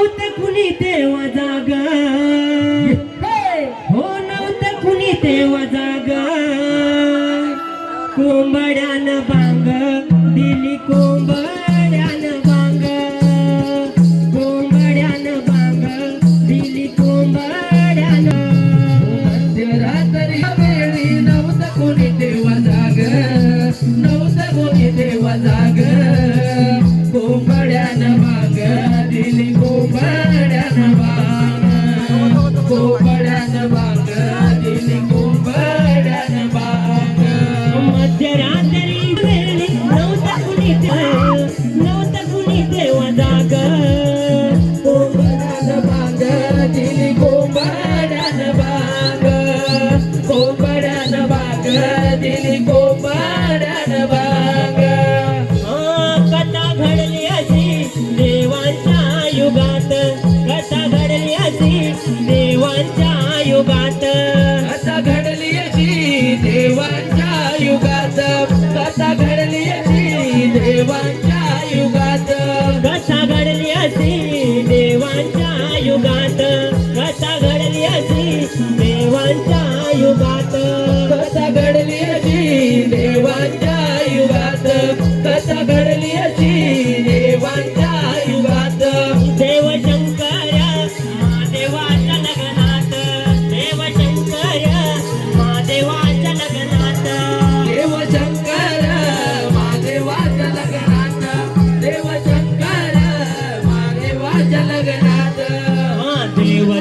नव्हतं कुणी तेव्हा जाग. हो नव्हतं कुणी तेव्हा जाग. कोंबड्यानं बांग दिली कोंबड्यानं कथा घडली अशी देवांच्या युगात. ጠብ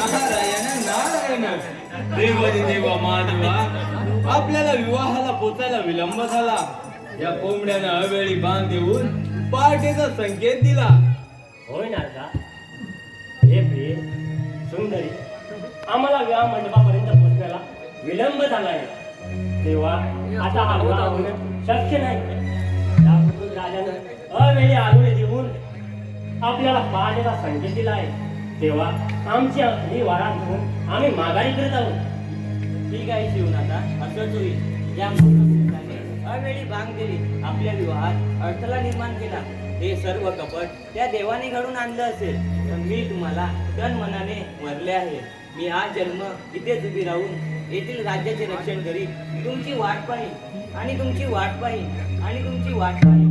नारायण नारायण. देवा महादेवा आपल्याला विवाहाला पोचायला विलंब झाला. या कोंबड्यानं अवेळी बांध देऊन पहाटेचा संकेत दिला. होय नारदा. हे प्रिय सुंदरी आम्हाला विवाह मंडपापर्यंत पोहोचण्याला विलंब झाला आहे. तेव्हा आता हा विवाह होणं शक्य नाही. राजानं अवेळी आगळे देऊन आपल्याला पहाटेचा संकेत दिला आहे. तेव्हा आमची ही वारा घेऊन आम्ही माघारी करत आहोत. ठीक आहे शिवनाथा. असंच होईल या मूर्खपुरुषाने अवेळी भांग दिली आपल्या विवाहात अडथळा निर्माण केला. हे सर्व कपट त्या देवाने घडून आणलं असेल. तर मी तुम्हाला तन मनाने वरले आहे. मी हा जन्म इथेच उभी राहून येथील राज्याचे रक्षण करीत तुमची वाट पाहीन आणि तुमची वाट पाहीन आणि तुमची वाट पाहीन.